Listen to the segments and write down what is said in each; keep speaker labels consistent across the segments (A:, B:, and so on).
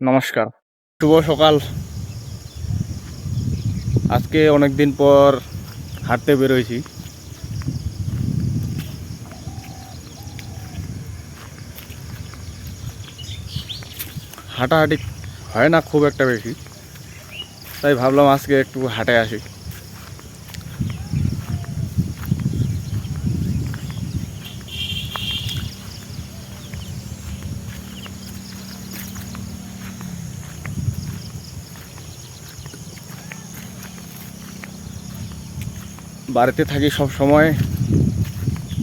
A: নমস্কার। শুভ সকাল। আজকে অনেক দিন পর হাঁটতে বেরোইছি হাঁটাহাঁটি হয় না খুব একটা বেশি। তাই ভাবলাম আজকে একটু হাঁটে আসি। বাড়িতে থাকি সব সময়,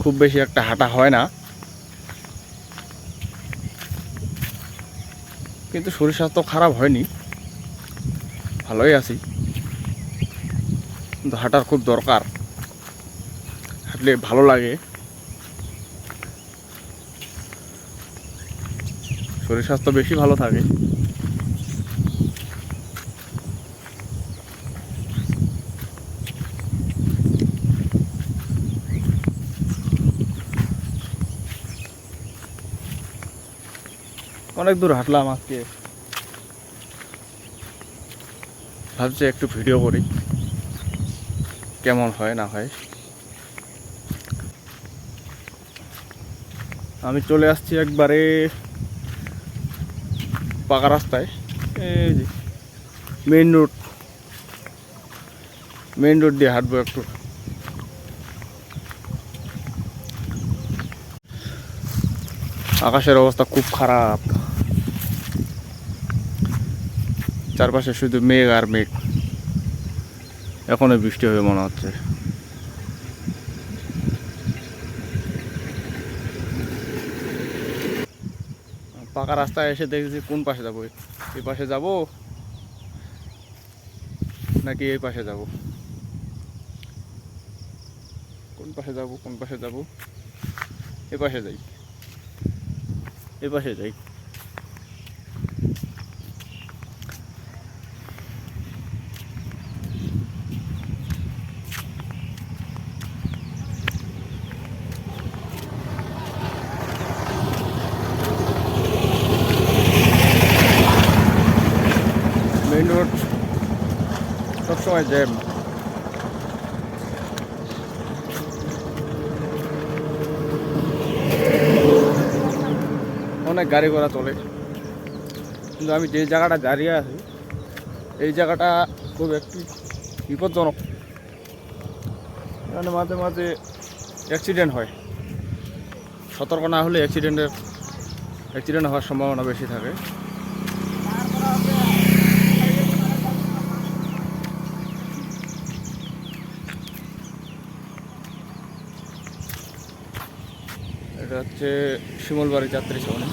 A: খুব বেশি একটা হাঁটা হয় না। কিন্তু শরীর স্বাস্থ্য খারাপ হয়নি। ভালোই আছি। কিন্তু হাঁটার খুব দরকার। হাঁটলে ভালো লাগে। শরীর স্বাস্থ্য বেশি ভালো থাকে। অনেক দূর হাঁটলাম আজকে। ভাবছি একটু ভিডিও করি, কেমন হয় না হয়। আমি চলে আসছি একবারে পাকা রাস্তায়, এই যে মেইন রোড মেইন রোড দিয়ে হাঁটবো একটু। আকাশের অবস্থা খুব খারাপ। চারপাশে শুধু মেঘ আর মেঘ। এখনও বৃষ্টি হবে মনে হচ্ছে। পাকা রাস্তায় এসে দেখছি কোন পাশে যাব? এই পাশে যাব? নাকি এই পাশে যাব? কোন পাশে যাব, কোন পাশে যাব? এ পাশে যাই। এ পাশে যাই। মেইন রোড সবসময় জ্যাম অনেক গাড়ি ঘোড়া চলে। কিন্তু আমি যে জায়গাটা দাঁড়িয়ে আছি, এই জায়গাটা খুব একটি বিপজ্জনক। এখানে মাঝে মাঝে অ্যাক্সিডেন্ট হয়। সতর্ক না হলে অ্যাক্সিডেন্টের অ্যাক্সিডেন্ট হওয়ার সম্ভাবনা বেশি থাকে। এটা হচ্ছে শিমলবাড়ি যাত্রী সরণি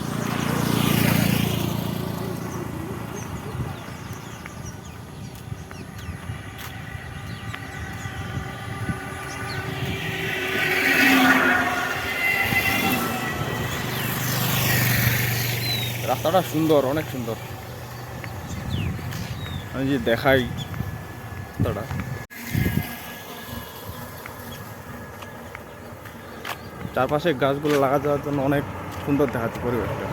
A: রাস্তাটা সুন্দর, অনেক সুন্দর। আমি যে দেখাই রাস্তাটা চারপাশে গাছগুলো লাগা যাওয়ার জন্য অনেক সুন্দর দেখাচ্ছে পরিবেশটা।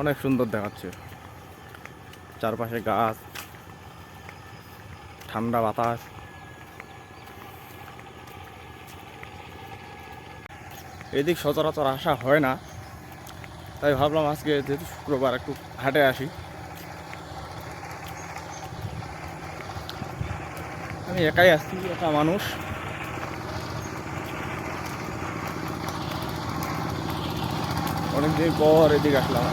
A: অনেক সুন্দর দেখাচ্ছে। চারপাশে গাছ। ঠান্ডা বাতাস। এদিক সচরাচর আসা হয় না। তাই ভাবলাম আজকে যেহেতু শুক্রবার একটু হাটে আসি। আমি একাই আসছি, একা মানুষ। অনেকদিন পর এদিকে আসলাম।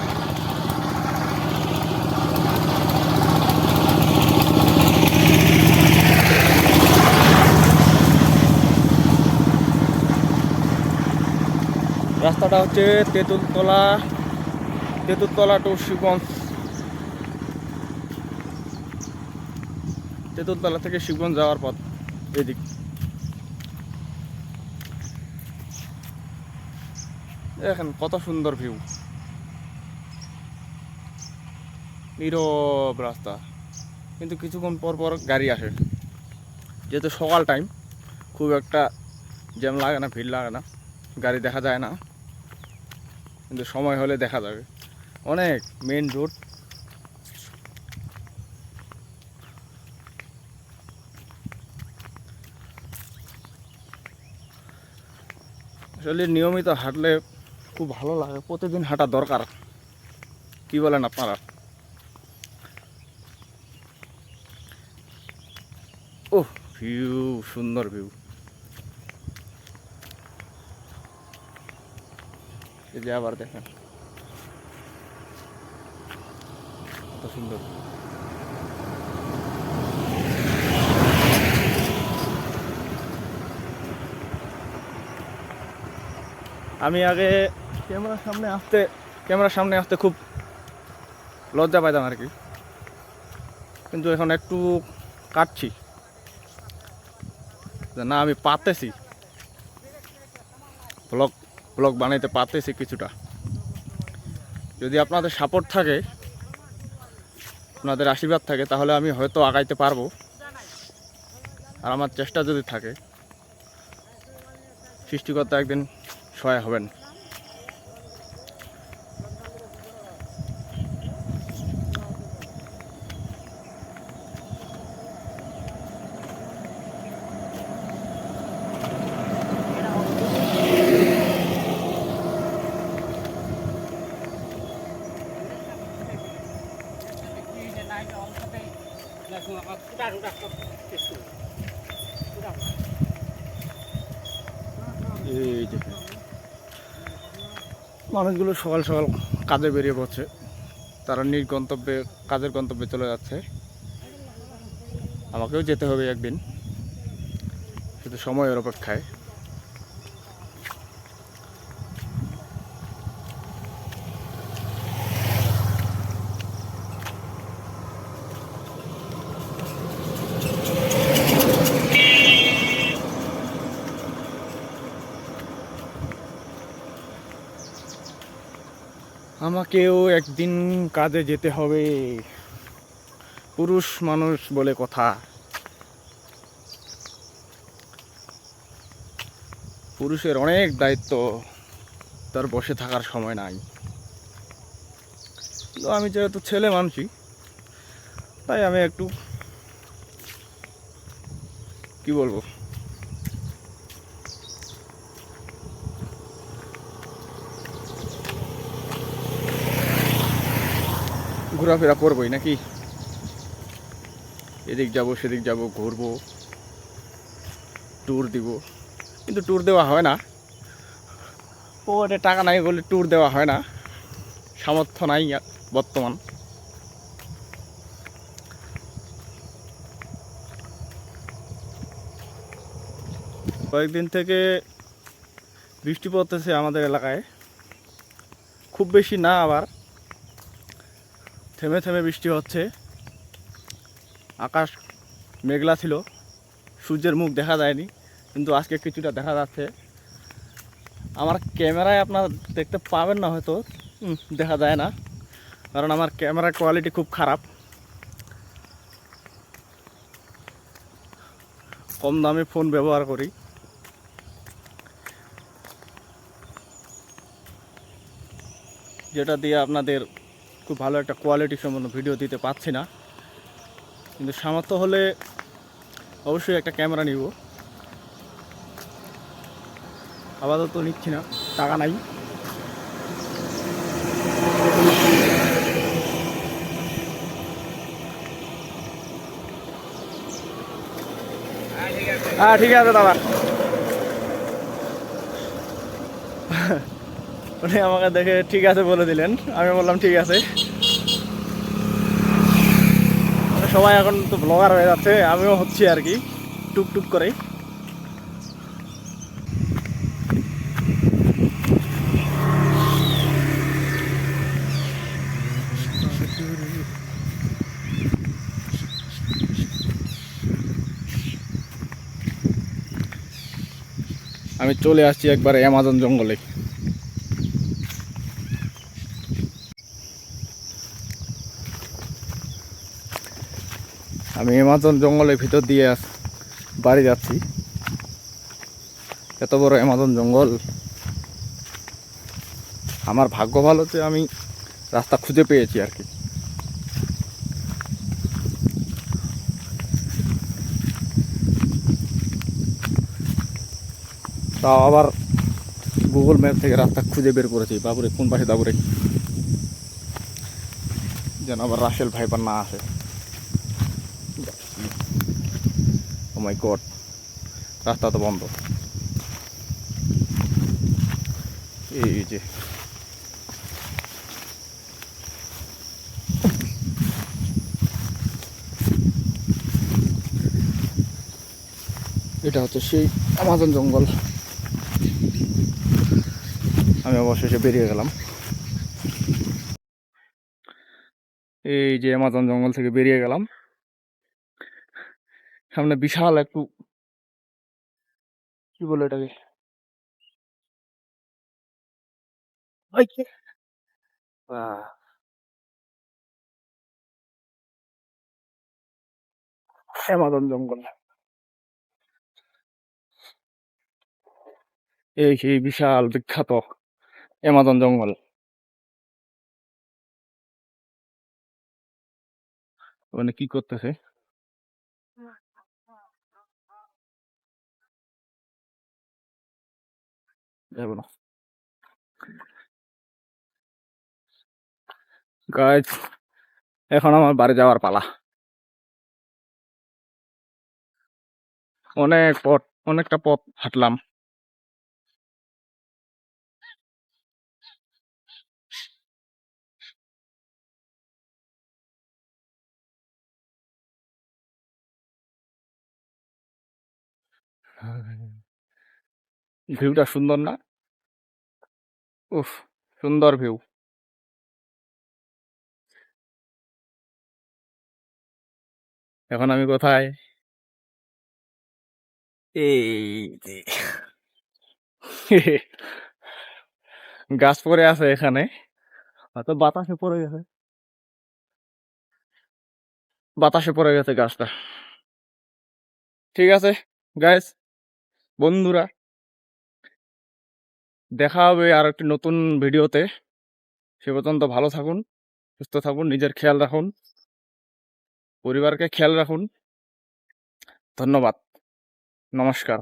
A: রাস্তাটা হচ্ছে তেঁতুলতলা তেঁতুলতলা টু শিবগঞ্জ। তেঁতুলতলা থেকে শিবগঞ্জ যাওয়ার পথ, এদিক। দেখেন কত সুন্দর ভিউ নীরব রাস্তা। কিন্তু কিছুক্ষণ পর পর গাড়ি আসে। যেহেতু সকাল টাইম খুব একটা জ্যাম লাগে না, ভিড় লাগে না। গাড়ি দেখা যায় না। কিন্তু সময় হলে দেখা যাবে। অনেক মেন রোড আসলে নিয়মিত হাঁটলে খুব ভালো লাগে, প্রতিদিন হাঁটা দরকার। কি বলেন আপনারা? ও ভিউ সুন্দর ভিউ এই আবার দেখেন। কত সুন্দর। আমি আগে ক্যামেরার সামনে আসতে, ক্যামেরার সামনে আসতে খুব লজ্জা পাইতাম আর কি। কিন্তু এখন একটু কাটছি। না, আমি পারতেছি। ব্লগ ব্লগ বানাইতে পারতেছি কিছুটা। যদি আপনাদের সাপোর্ট থাকে, আপনাদের আশীর্বাদ থাকে, তাহলে আমি হয়তো আগাইতে পারব। আর আমার চেষ্টা যদি থাকে, সৃষ্টিকর্তা একদিন সহায় হবেন। এই যে। মানুষগুলো সকাল সকাল কাজে বেরিয়ে পড়ছে। তারা নিজ গন্তব্যে কাজের গন্তব্যে চলে যাচ্ছে। আমাকেও যেতে হবে একদিন। শুধু সময়ের অপেক্ষায়। আমাকেও একদিন কাজে যেতে হবে। পুরুষ মানুষ বলে কথা। পুরুষের অনেক দায়িত্ব, তার বসে থাকার সময় নাই। তো আমি যেহেতু ছেলে মানুষই, তাই আমি একটু, কি বলব? ঘোরাফেরা করবোই নাকি? এদিক যাব, সেদিক যাব, ঘুরবো ট্যুর দিব। কিন্তু ট্যুর দেওয়া হয় না। পকেটে টাকা নাই বলে ট্যুর দেওয়া হয় না। সামর্থ্য নাই বর্তমান। কয়েকদিন থেকে বৃষ্টি পড়তেছে আমাদের এলাকায়। খুব বেশি না আবার। থেমে থেমে বৃষ্টি হচ্ছে। আকাশ মেঘলা ছিল, সূর্যের মুখ দেখা যায়নি, কিন্তু আজকে কিছুটা দেখা যাচ্ছে। আমার ক্যামেরায় আপনার দেখতে পাবেন না হয়তো দেখা যায় না, কারণ আমার ক্যামেরার কোয়ালিটি খুব খারাপ। কম দামে ফোন ব্যবহার করি। যেটা দিয়ে আপনাদের খুব ভালো একটা কোয়ালিটি সম্পন্ন ভিডিও দিতে পারছি না। কিন্তু সামর্থ্য হলে অবশ্যই একটা ক্যামেরা নিব। আপাতত নিচ্ছি না, টাকা নাই। হ্যাঁ ঠিক আছে দাদা। উনি আমাকে দেখে ঠিক আছে বলে দিলেন। আমি বললাম, ঠিক আছে। মানে সবাই এখন তো ব্লগার হয়ে যাচ্ছে, আমিও হচ্ছি আর কি, টুকটুক করে আমি চলে আসছি একবার অ্যামাজন জঙ্গলে। অ্যামাজন জঙ্গলের ভিতর দিয়ে বাড়ি যাচ্ছি। এত বড় অ্যামাজন জঙ্গল। আমার ভাগ্য ভালো যে আমি রাস্তা খুঁজে পেয়েছি আর কি। তাও আবার গুগল ম্যাপ থেকে রাস্তা খুঁজে বের করেছি। বাবুরে, কোন পাশে বাবুরে যেন আবার রাসেল ভাইপার না আসে। ও মাই গড রাস্তা তো বন্ধ। এই যে। এটা হচ্ছে সেই আমাজন জঙ্গল। আমি অবশেষে বেরিয়ে গেলাম। এই যে আমাজন জঙ্গল থেকে বেরিয়ে গেলাম। সামনে বিশাল একটু কি বলে এটাকে? অ্যামাজন জঙ্গল। এই সেই বিশাল বিখ্যাত অ্যামাজন জঙ্গল। ওখানে কি করতেছে? যাব না এখন আমার বাড়ি যাওয়ার পালা। অনেক পথ অনেকটা পথ হাঁটলাম। ভিউটা সুন্দর না? উফ সুন্দর ভিউ। এখন আমি কোথায়? এই গাছ পড়ে আছে এখানে। হয়তো বাতাসে পড়ে গেছে। বাতাসে পড়ে গেছে গাছটা। ঠিক আছে গাইস বন্ধুরা। দেখা হবে আর একটি নতুন ভিডিওতে। সে পর্যন্ত ভালো থাকুন, সুস্থ থাকুন, নিজের খেয়াল রাখুন, পরিবারকে খেয়াল রাখুন। ধন্যবাদ। নমস্কার।